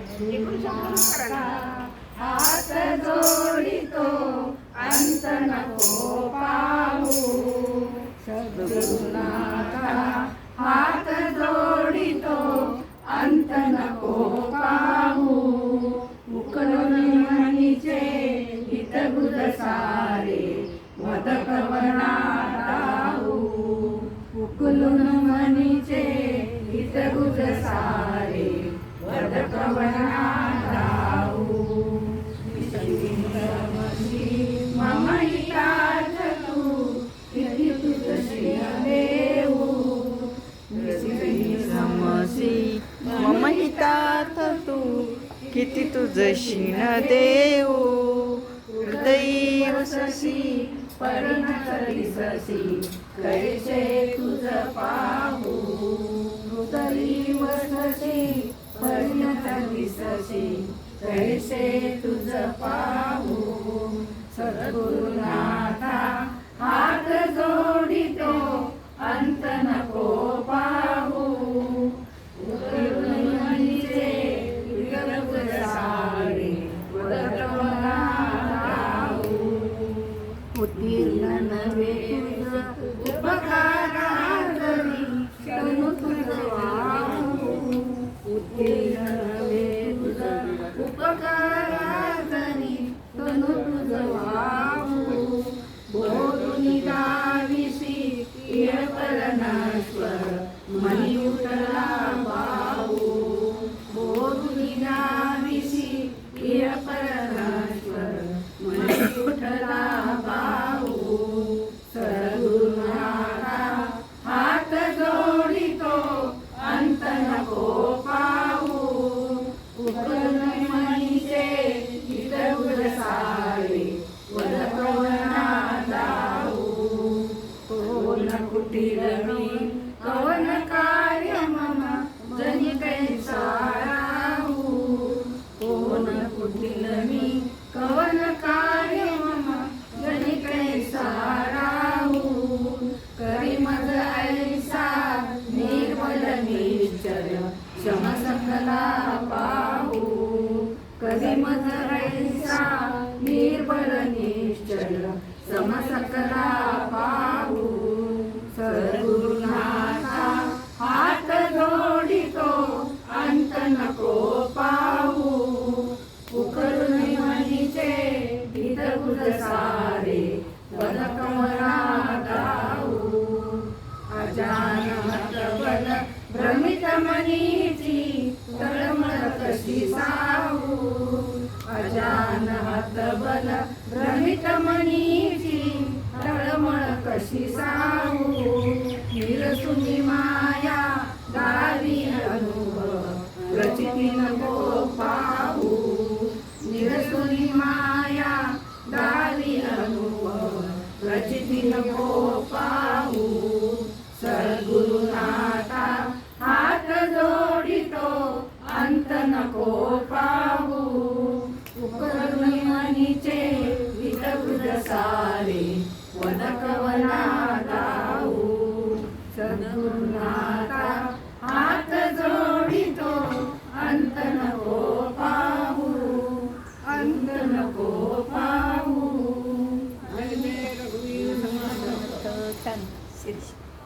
सद्गुरुनाथा हात जोडितो अंत नको पाहू सद्गुरुनाथा हात जोडितो अंत नको पाहू उकलून म्हणीचे बुध सारे मदकवना किती तुझशी न देऊ. हृदयी वससी परिणत दिससी कैसे तुझ पाहू. हृदय वससी परिणत दिससी कैसे तुझ पाहू सद्गुरुनाथा हात जोडितो अंत नको पाहू उकळुनीचे सारे वदकवना लावू. निश्चल शम सकला पाहू. कधी मज रैसा निर्बल निश्चल सम सकला मन भ्रमित मनीची तळमळ कशी साहू अजान हात बल भ्रमित मनीची तळमळ कशी साहू निरसुनी माया दावी अनुभव रचिती नको पाहू निरसुनी माया दावी अनुभव रचिती नको पाहू सद्गुरु सद्गुरुना